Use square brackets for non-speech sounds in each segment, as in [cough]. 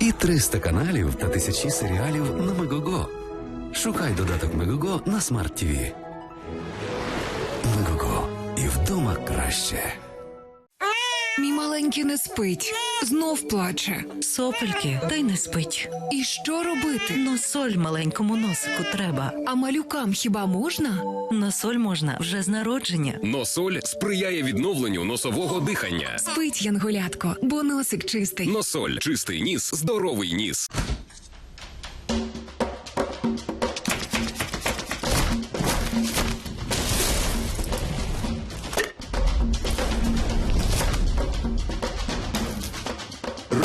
І 300 каналів та тисячі серіалів на Мегого. Шукай додаток Мегого на Смарт ТВ. Мегого. І вдома краще. Мій маленький не спить, знов плаче. Сопельки, та й не спить. І що робити? Носоль маленькому носику треба. А малюкам хіба можна? На соль можна вже з народження. Носоль сприяє відновленню носового дихання. Спить янголятко, бо носик чистий. Носоль чистий ніс, здоровий ніс.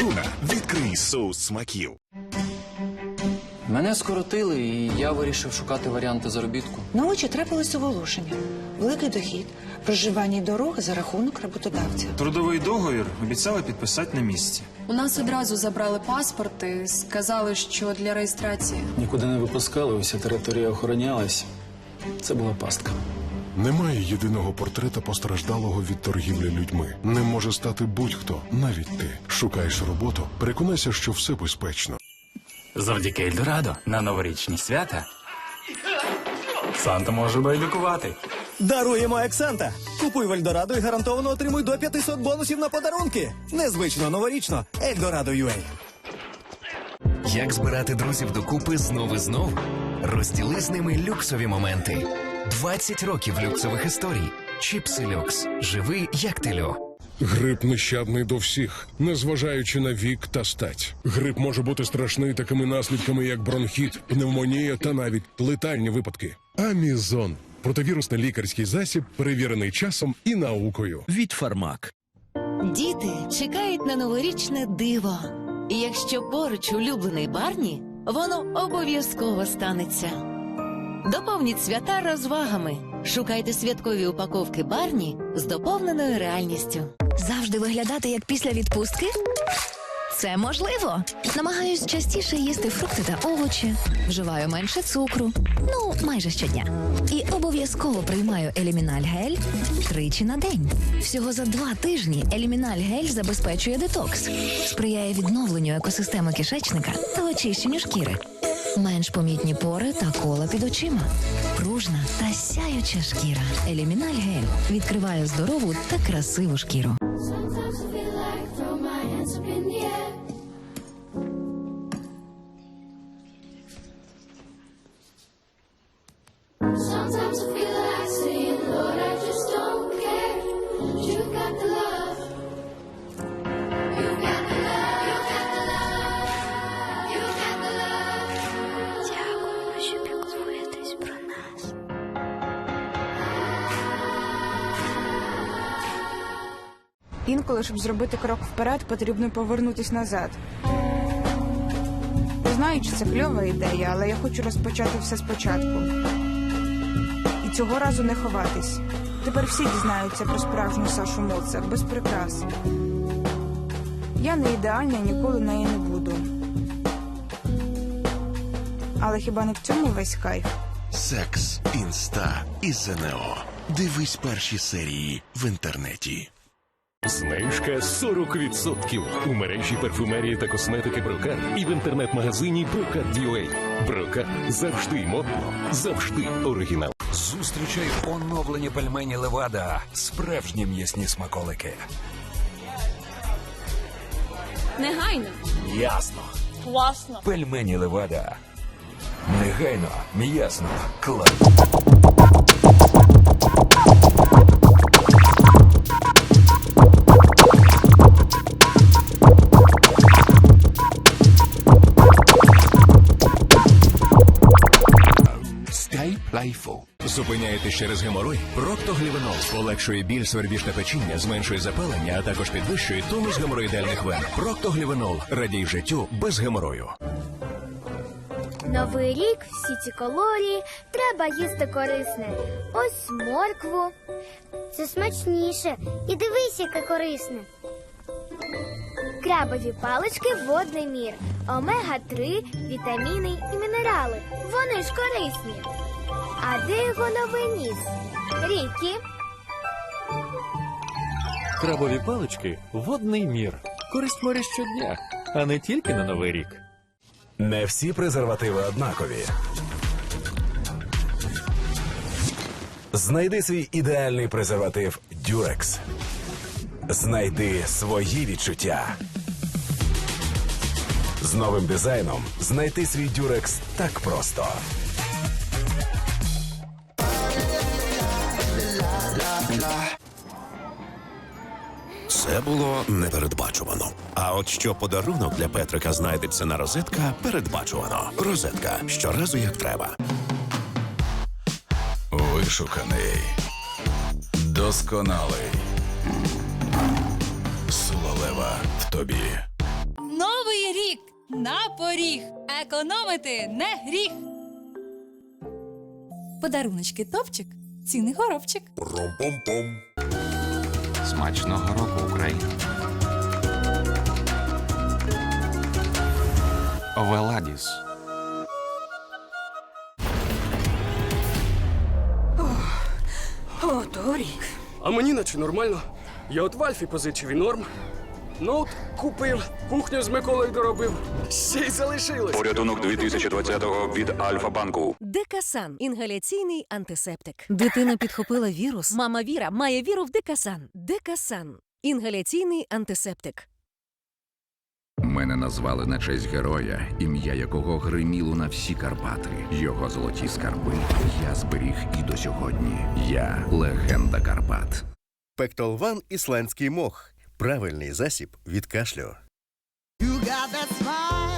Руна відкрий соус смаків. Мене скоротили, і я вирішив шукати варіанти заробітку. На очі трапилось оголошення. Великий дохід, проживання й дороги за рахунок роботодавця. Трудовий договір обіцяли підписати на місці. У нас одразу забрали паспорти, сказали, що для реєстрації. Нікуди не випускали, уся територія охоронялась. Це була пастка. Немає єдиного портрета постраждалого від торгівлі людьми. Не може стати будь-хто, навіть ти. Шукаєш роботу, переконайся, що все безпечно. Завдяки Ельдорадо на новорічні свята Санта може байдикувати. Даруємо як Санта. Купуй в Ельдорадо і гарантовано отримуй до 500 бонусів на подарунки. Незвично, новорічно. Ельдорадо UA. Як збирати друзів докупи знов і знов? Розділи з ними люксові моменти. 20 років люксових історій. Чіпси люкс. Живи як тельо. Грип нещадний до всіх, незважаючи на вік та стать. Грип може бути страшний такими наслідками, як бронхіт, пневмонія та навіть летальні випадки. Амізон противірусний лікарський засіб, перевірений часом і наукою. Від Фармак. Діти чекають на новорічне диво. І якщо поруч улюблений Барні, воно обов'язково станеться. Доповніть свята розвагами. Шукайте святкові упаковки Барні з доповненою реальністю. Завжди виглядати як після відпустки? Це можливо. Намагаюсь частіше їсти фрукти та овочі, вживаю менше цукру, ну майже щодня. І обов'язково приймаю еліміналь гель тричі на день. Всього за два тижні еліміналь гель забезпечує детокс, сприяє відновленню екосистеми кишечника та очищенню шкіри. Менш помітні пори та кола під очима. Пружна та сяюча шкіра. Еліміналь гель відкриває здорову та красиву шкіру. Sometimes I feel Інколи, щоб зробити крок вперед, потрібно повернутись назад. Знаю, чи це кльова ідея, але я хочу розпочати все спочатку. І цього разу не ховатись. Тепер всі дізнаються про справжню Сашу Моцар, без прикрас. Я не ідеальна, ніколи нею не буду. Але хіба не в цьому весь кайф? Секс, інста і ЗНО. Дивись перші серії в інтернеті. Знижка 40% у мережі парфумерії та косметики Брокар і в інтернет-магазині Брокар.ua. Брокар завжди модно, завжди оригінал. Зустрічай оновлені пельмені Левада. Справжні м'ясні смаколики. Негайно. Ясно. Класно. Пельмені Левада. Негайно, м'ясно, клас. Лайфу. Зупиняєтесь через геморой? Проктоглівенол полегшує біль, свербіж та печіння, зменшує запалення, а також підвищує тонус геморроїдальних вен. Проктоглівенол. Радій життю без геморою. Новий рік, всі ці калорії, треба їсти корисне. Ось моркву. Це смачніше. І дивись, яке корисне. Крабові палички водний мір. Омега-3, вітаміни і мінерали. Вони ж корисні. А де його новий ніс? Рікі. Крабові палички водний мір. Користь моря щодня, а не тільки на новий рік. Не всі презервативи однакові. Знайди свій ідеальний презерватив Durex. Знайди свої відчуття. З новим дизайном знайти свій Durex так просто. Це було непередбачувано. А от що подарунок для Петрика знайдеться на розетка передбачувано. Розетка щоразу як треба. Вишуканий. Досконалий. Сила в тобі. Новий рік на поріг. Економити не гріх. Подаруночки топчик, ціни горобчик. Ром-пом-пом. Смачного року, Україна. Овеладіс. О, Торі. А мені наче нормально. Я от в Альфі позичив і норм. Ноут купив, кухню з Миколою доробив. Ще й залишилось. Порятунок 2020-го від Альфа-банку. Декасан інгаляційний антисептик. Дитина підхопила вірус. Мама Віра має віру в Декасан. Декасан інгаляційний антисептик. Мене назвали на честь героя, ім'я якого гриміло на всі Карпати. Його золоті скарби я зберіг і до сьогодні. Я легенда Карпат. Пектолван ісландський мох. Правильний засіб від кашлю. You got that smile.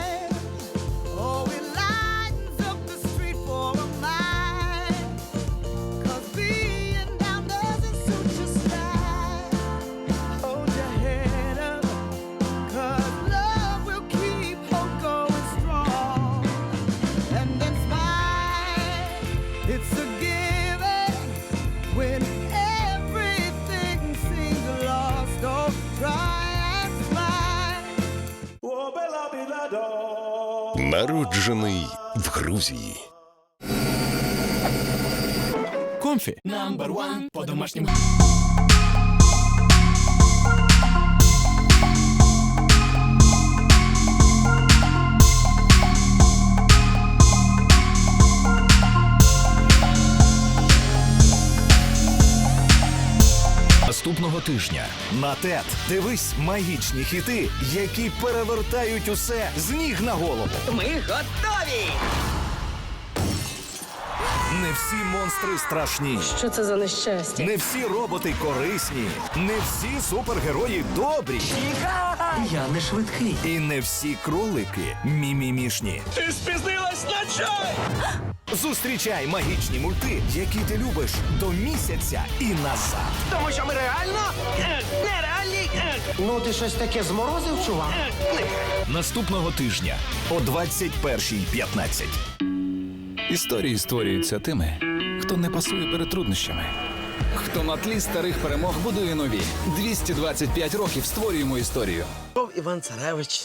Народжений в Грузії. Комфі. Number one по домашньому. Тижня на ТЕТ дивись магічні хіти, які перевертають усе з ніг на голову. Ми готові! Не всі монстри страшні. Що це за нещастя? Не всі роботи корисні. Не всі супергерої добрі. Я не швидкий. І не всі кролики мімімішні. Ти спізнилась на чай! Зустрічай магічні мульти, які ти любиш до місяця і назад. Тому що ми реально е, [clears throat] нереальні. е. Ну, ти щось таке зморозив, чувак? [clears throat] Наступного тижня о 21.15. Історії створюються тими, хто не пасує перед труднощами. Хто на тлі старих перемог будує нові. 225 років створюємо історію. Іван Царевич